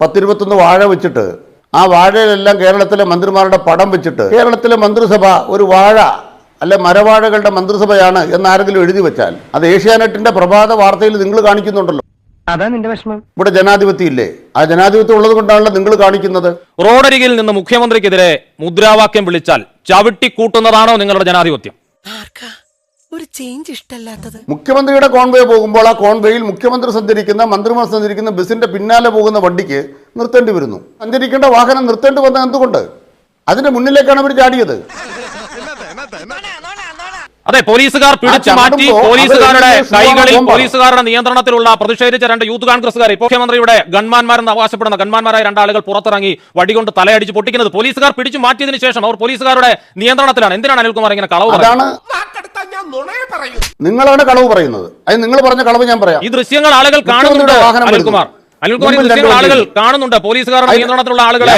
പത്തിരുപത്തൊന്ന് വാഴ വെച്ചിട്ട് ആ വാഴയിലെല്ലാം കേരളത്തിലെ മന്ത്രിമാരുടെ പടം വെച്ചിട്ട് കേരളത്തിലെ മന്ത്രിസഭ ഒരു വാഴ അല്ലെ മരവാഴകളുടെ മന്ത്രിസഭയാണ് എന്നാരെങ്കിലും എഴുതി വെച്ചാൽ അത് ഏഷ്യാനെറ്റിന്റെ പ്രഭാത വാർത്തയിൽ നിങ്ങൾ കാണിക്കുന്നുണ്ടല്ലോ. അതാ നിന്റെ വിഷമം. ഇവിടെ ജനാധിപത്യം ഇല്ലേ ആ ജനാധിപത്യം ഉള്ളത് കൊണ്ടാണല്ലോ നിങ്ങൾ കാണിക്കുന്നത്. റോഡരികിൽ നിന്ന് മുഖ്യമന്ത്രിക്കെതിരെ മുദ്രാവാക്യം വിളിച്ചാൽ ചവിട്ടിക്കൂട്ടുന്നതാണോ നിങ്ങളുടെ ജനാധിപത്യം? ആർക്കാ? ഒരു ചേഞ്ച് ഇഷ്ടല്ലാത്തത് മുഖ്യമന്ത്രിയുടെ കോൺവേ പോകുമ്പോൾ ആ കോൺവേയിൽ മുഖ്യമന്ത്രി സഞ്ചരിക്കുന്ന മന്ത്രിമാർ സഞ്ചരിക്കുന്ന ബസിന്റെ പിന്നാലെ പോകുന്ന വണ്ടിക്ക് നിർത്തേണ്ടി വരുന്നു. സഞ്ചരിക്കേണ്ട വാഹനം നിർത്തേണ്ടി വന്നത് എന്തുകൊണ്ട്? അതിന്റെ മുന്നിലേക്കാണ് അവർ ചാടിയത്. അതെ പോലീസുകാർ പിടിച്ചു മാറ്റി. പോലീസുകാരുടെ കൈകളിൽ. പോലീസുകാരുടെ നിയന്ത്രണത്തിലുള്ള പ്രതിഷേധിച്ച രണ്ട് യൂത്ത് കോൺഗ്രസുകാർ മുഖ്യമന്ത്രിയുടെ ഗൺമാന്മാരെന്ന് അവകാശപ്പെടുന്ന ഗൺമാന്മാരായ രണ്ടാളുകൾ പുറത്തിറങ്ങി വടികൊണ്ട് തലയടിച്ച് പൊട്ടിക്കുന്നത് പോലീസുകാർ പിടിച്ചു മാറ്റിയതിനു ശേഷം അവർ പോലീസുകാരുടെ നിയന്ത്രണത്തിലാണ്. എന്തിനാണ് അനിൽകുമാർ ഇങ്ങനെ കളവ് നിങ്ങളാണ് കളവ് പറയുന്നത്. അത് നിങ്ങൾ പറഞ്ഞ കളവ് ഞാൻ പറയാം. ഈ ദൃശ്യങ്ങൾ ആളുകൾ കാണുന്നുണ്ട് അനിൽകുമാർ. അനിൽകുമാർ ഈ ദൃശ്യങ്ങൾ ആളുകൾ വണ്ടി. കാണുന്നുണ്ട് പോലീസുകാരുടെ നിയന്ത്രണത്തിലുള്ള ആളുകളെ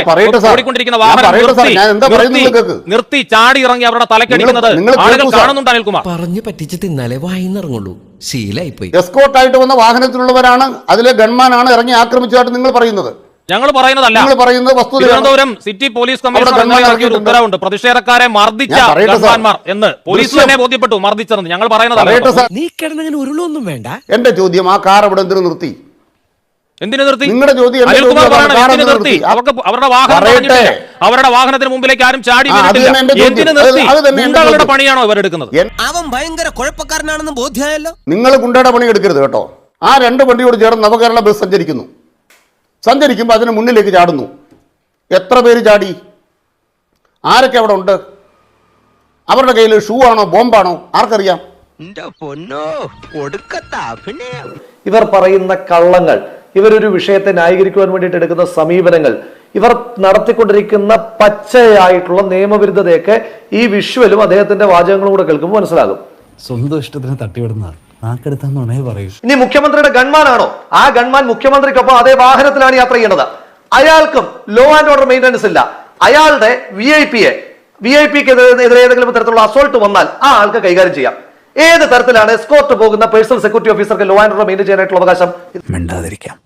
ഓടിക്കൊണ്ടിരിക്കുന്ന വാഹനം നിർത്തി ചാടി ഇറങ്ങി അവരുടെ തലക്കടിക്കുന്നത് ആളുകൾ കാണുന്നുണ്ട് അനിൽകുമാർ പറഞ്ഞു പറ്റിച്ച് തിന്നാലേ വായിന്നിറങ്ങുള്ളൂ ശീലായിപ്പോയി. എസ്കോട്ടായിട്ട് വന്ന വാഹനത്തിലുള്ളവരാണ് അതിലെ ഗൺമാനാണ് ഇറങ്ങി ആക്രമിച്ചതായിട്ട് നിങ്ങൾ പറയുന്നത്. ഞങ്ങൾ പറയുന്നതല്ല. തിരുവനന്തപുരം സിറ്റി പോലീസ് കമ്മീഷണർ ഉത്തരവുണ്ട്. പ്രതിഷേധക്കാരെ മർദ്ദിച്ച. ഗൺമാന്മാർ എന്ന് പോലീസ് തന്നെ ബോധ്യപ്പെട്ടു മർദ്ദിച്ചെന്ന്. ഞങ്ങൾ പറയുന്നതല്ല നീ കിടന്നങ്ങനെ ഉരുളൊന്നും വേണ്ട. എന്റെ ചോദ്യം ആ കാർ അവിടെ എന്തിനു നിർത്തി? എന്തിനു നിർത്തി? നിങ്ങളുടെ ചോദ്യം നിർത്തി. അവർക്ക് അവരുടെ വാഹനം അവരുടെ വാഹനത്തിന് മുമ്പിലേക്ക് ആരും ചാടി. എന്തിനു നിർത്തി? ഗുണ്ടകളുടെ പണിയാണോ ഇവരെടുക്കുന്നത് അവൻ ഭയങ്കര കുഴപ്പക്കാരനാണെന്ന് ബോധ്യമായല്ലോ. നിങ്ങൾ ഗുണ്ടയുടെ പണി എടുക്കരുത് കേട്ടോ. ആ രണ്ട് വണ്ടിയോട് ചേർന്ന് നവകേരള ബസ് സഞ്ചരിക്കുന്നു. സഞ്ചരിക്കുമ്പോൾ അതിന് മുന്നിലേക്ക് ചാടുന്നു. എത്ര പേര് ചാടി? ആരൊക്കെ അവിടെ ഉണ്ട്? അവരുടെ കയ്യിൽ ഷൂ ആണോ ബോംബാണോ ആർക്കറിയാം. ഇവർ പറയുന്ന കള്ളങ്ങൾ ഇവരൊരു വിഷയത്തെ ന്യായീകരിക്കുവാൻ വേണ്ടിയിട്ട് എടുക്കുന്ന സമീപനങ്ങൾ ഇവർ നടത്തിക്കൊണ്ടിരിക്കുന്ന പച്ചയായിട്ടുള്ള നിയമവിരുദ്ധതയൊക്കെ ഈ വിഷ്വലും അദ്ദേഹത്തിന്റെ വാചകങ്ങളും കൂടെ കേൾക്കുമ്പോൾ മനസ്സിലാകും. സ്വന്തം ഇഷ്ടത്തിന് തട്ടിവിടുന്നതാണ്. നാക്കെടുത്താന്നുണേ പറയൂ. ഇനി മുഖ്യമന്ത്രിയുടെ ഗൺമാനാണോ? ആ ഗൺമാൻ മുഖ്യമന്ത്രിക്കൊപ്പം അതേ വാഹനത്തിലാണ് യാത്ര ചെയ്യുന്നത്. അയാൾക്കും ലോ ആൻഡ് ഓർഡർ മെയിന്റനൻസ് ഇല്ല. അയാളുടെ വി ഐ പിയെ വി ഐ പിക്ക് എതിരെ ഏതെങ്കിലും തരത്തിലുള്ള അസോൾട്ട് വന്നാൽ ആ ആൾക്ക് കൈകാര്യം ചെയ്യാം. ഏത് തരത്തിലാണ് എസ്കോർട്ട് പോകുന്ന പേഴ്സണൽ സെക്യൂരിറ്റി ഓഫീസർക്ക് ലോ ആൻഡ് ഓർഡർ മെയിന്റെയിൻ ചെയ്യാനായിട്ടുള്ള അവകാശം? മിണ്ടാതിരിക്കാം.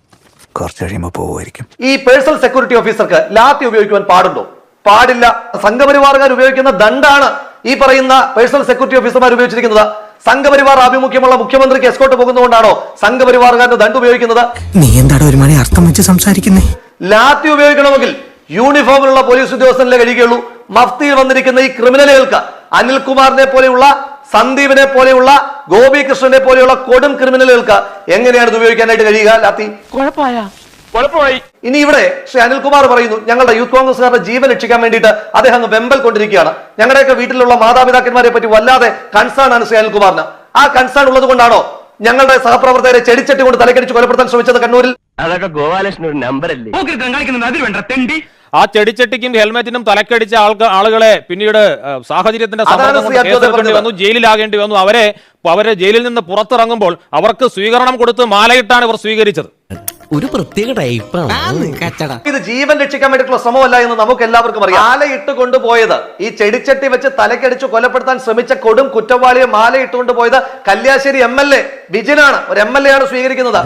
കുറച്ച് കഴിയുമ്പോൾ പോകുമായിരിക്കും ഈ പേഴ്സണൽ സെക്യൂരിറ്റി ഓഫീസർക്ക് ലാത്തി ഉപയോഗിക്കുവാൻ പാടുണ്ടോ? പാടില്ല. സംഘപരിവാറുകാർ ഉപയോഗിക്കുന്ന ദണ്ടാണ് ഈ പറയുന്ന പേഴ്സണൽ സെക്യൂരിറ്റി ഓഫീസർമാർ ഉപയോഗിച്ചിരിക്കുന്നത്. സംഘപരിവാർ ആഭിമുഖ്യമുള്ള മുഖ്യമന്ത്രിക്ക് എസ്കോട്ട് പോകുന്നതുകൊണ്ടാണോ സംഘപരിവാറുകാരുടെ ദണ്ട് ഉപയോഗിക്കുന്നത്? നീ എന്താടാ ഒരു മണി അർത്ഥം വെച്ച് സംസാരിക്കുന്നേ? ലാത്തി ഉപയോഗിക്കണമെങ്കിൽ യൂണിഫോമിലുള്ള പോലീസ് ഉദ്യോഗസ്ഥനിലെ കഴിയുകയുള്ളൂ. മഫ്തിയിൽ വന്നിരിക്കുന്ന ഈ ക്രിമിനലുകൾക്ക് അനിൽകുമാറിനെ പോലെയുള്ള സന്ദീപിനെ പോലെയുള്ള ഗോപികൃഷ്ണനെ പോലെയുള്ള കൊടും ക്രിമിനലുകൾക്ക് എങ്ങനെയാണ് ഇത് ഉപയോഗിക്കാനായിട്ട് കഴിയുക ലാത്തി? കുഴപ്പമായി? ഇനി ഇവിടെ ശ്രീ അനിൽകുമാർ പറയുന്നു ഞങ്ങളുടെ യൂത്ത് കോൺഗ്രസ്സുകാരുടെ ജീവൻ രക്ഷിക്കാൻ വേണ്ടിയിട്ട് അദ്ദേഹം അങ്ങ് വെമ്പൽ കൊണ്ടിരിക്കുകയാണ്. ഞങ്ങളുടെയൊക്കെ വീട്ടിലുള്ള മാതാപിതാക്കന്മാരെ പറ്റി വല്ലാതെ കൺസേൺ ആണ് ശ്രീ അനിൽകുമാറിന്. ആ കൺസേൺ ഉള്ളത് കൊണ്ടാണോ ഞങ്ങളുടെ സഹപ്രവർത്തകരെ ചെടിച്ചട്ടി കൊണ്ട് തലക്കടിച്ച് കൊലപ്പെടുത്താൻ ശ്രമിച്ചത് കണ്ണൂരിൽ? അതൊക്കെ ഗോപാലകൃഷ്ണൻ ഒരു നമ്പർ അല്ലേ? ആ ചെടിച്ചട്ടിക്കും ഹെൽമെറ്റിനും തലക്കടിച്ച ആൾക്ക് ആളുകളെ പിന്നീട് സാഹചര്യത്തിന്റെ സമ്മർദ്ദം. വന്നു ജയിലിലാകേണ്ടി വന്നു. അവരെ അവരെ ജയിലിൽ നിന്ന് പുറത്തിറങ്ങുമ്പോൾ അവർക്ക് സ്വീകരണം കൊടുത്ത് മാലയിട്ടാണ് ഇവർ സ്വീകരിച്ചത്. ഒരു പ്രത്യേക ടൈപ്പാണ് കച്ചട. ഇത് ജീവൻ രക്ഷിക്കാൻ വേണ്ടിയിട്ടുള്ള ശ്രമമല്ല എന്ന് നമുക്ക് എല്ലാവർക്കും അറിയാം. മാലയിട്ട് കൊണ്ടുപോയത് ഈ ചെടിച്ചട്ടി വെച്ച് തലക്കടിച്ച് കൊലപ്പെടുത്താൻ ശ്രമിച്ച കൊടും കുറ്റവാളിയെ മാലയിട്ട് കൊണ്ടുപോയത് കല്യാശ്ശേരി എം എൽ എ വിജിനാണ്. ഒരു എം എൽ എ ആണ് സ്വീകരിക്കുന്നത്.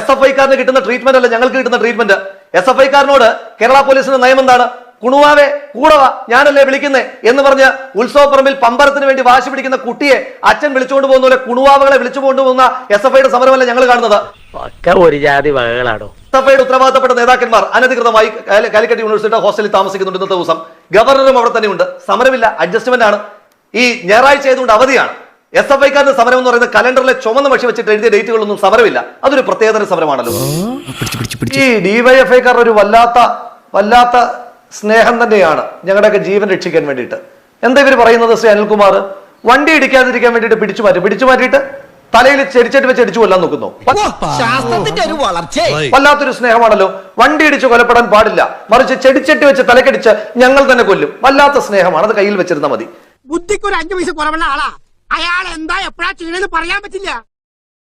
എസ് എഫ് ഐക്കാരന് കിട്ടുന്ന ട്രീറ്റ്മെന്റ് അല്ല ഞങ്ങൾക്ക് കിട്ടുന്ന ട്രീറ്റ്മെന്റ് എസ് എഫ് ഐക്കാരനോട് കേരള പോലീസിന്റെ നയം എന്താണ്? കുണുവാവെ കൂടവാ ഞാനല്ലേ വിളിക്കുന്നേ എന്ന് പറഞ്ഞ് ഉത്സവപ്പറമ്പിൽ പമ്പരത്തിന് വേണ്ടി വാശി പിടിക്കുന്ന കുട്ടിയെ അച്ഛൻ വിളിച്ചുകൊണ്ട് പോകുന്ന പോലെ കുണുവാവകളെ വിളിച്ചു കൊണ്ടുപോകുന്ന എസ് എഫ് ഐയുടെ സമരമല്ല ഞങ്ങൾ കാണുന്നത്? ഒരു ജാതി വകകളാണോ എസ് എഫ് ഐയുടെ ഉത്തരവാദിത്തപ്പെട്ട നേതാക്കന്മാർ അനധികൃതമായി കാലിക്കറ്റ് യൂണിവേഴ്സിറ്റി ഹോസ്റ്റലിൽ താമസിക്കുന്നുണ്ട് ഇന്നത്തെ ദിവസം. ഗവർണറും അവിടെ തന്നെയുണ്ട്. സമരമില്ല അഡ്ജസ്റ്റ്മെന്റ് ആണ്. ഈ ഞായറാഴ്ച ആയതുകൊണ്ട് അവധിയാണ്. എസ് എഫ് ഐക്കാരുടെ സമരം എന്ന് പറയുന്നത് കലണ്ടറിലെ ചുമന്ന പക്ഷി വെച്ചിട്ട് എഴുതിയ ഡേറ്റുകളൊന്നും സമരമില്ല. അതൊരു പ്രത്യേകതര സമരമാണല്ലോ. ഈ ഡിവൈഎഫ്ഐക്കാരുടെ ഒരു വല്ലാത്ത വല്ലാത്ത സ്നേഹം തന്നെയാണ് ഞങ്ങളുടെയൊക്കെ ജീവൻ രക്ഷിക്കാൻ വേണ്ടിയിട്ട്. എന്താ ഇവർ പറയുന്നത് ശ്രീ അനിൽകുമാർ? വണ്ടി ഇടിക്കാതിരിക്കാൻ വേണ്ടിയിട്ട് പിടിച്ചു മാറ്റി പിടിച്ചു മാറ്റിയിട്ട് തലയിൽ ചെരിച്ചിട്ട് വെച്ച് അടിച്ചു കൊല്ലാൻ നോക്കുന്നു. ശാസ്ത്രത്തിന്റെ ഒരു വളർച്ച വല്ലാത്തൊരു സ്നേഹമാണല്ലോ. വണ്ടി ഇടിച്ച് കൊലപ്പെടാൻ പാടില്ല. മറിച്ച് ചെടിച്ചട്ടി വെച്ച് തലക്കടിച്ച് ഞങ്ങൾ തന്നെ കൊല്ലും. വല്ലാത്ത സ്നേഹമാണ്. അത് കയ്യിൽ വെച്ചിരുന്നാൽ മതി. ബുദ്ധിക്ക് ഒരു അഞ്ചു പൈസ കുറവുള്ള ആളാ. അയാൾ എന്താ എപ്പോഴാ ചെയ്യണെന്ന് പറയാൻ പറ്റില്ല.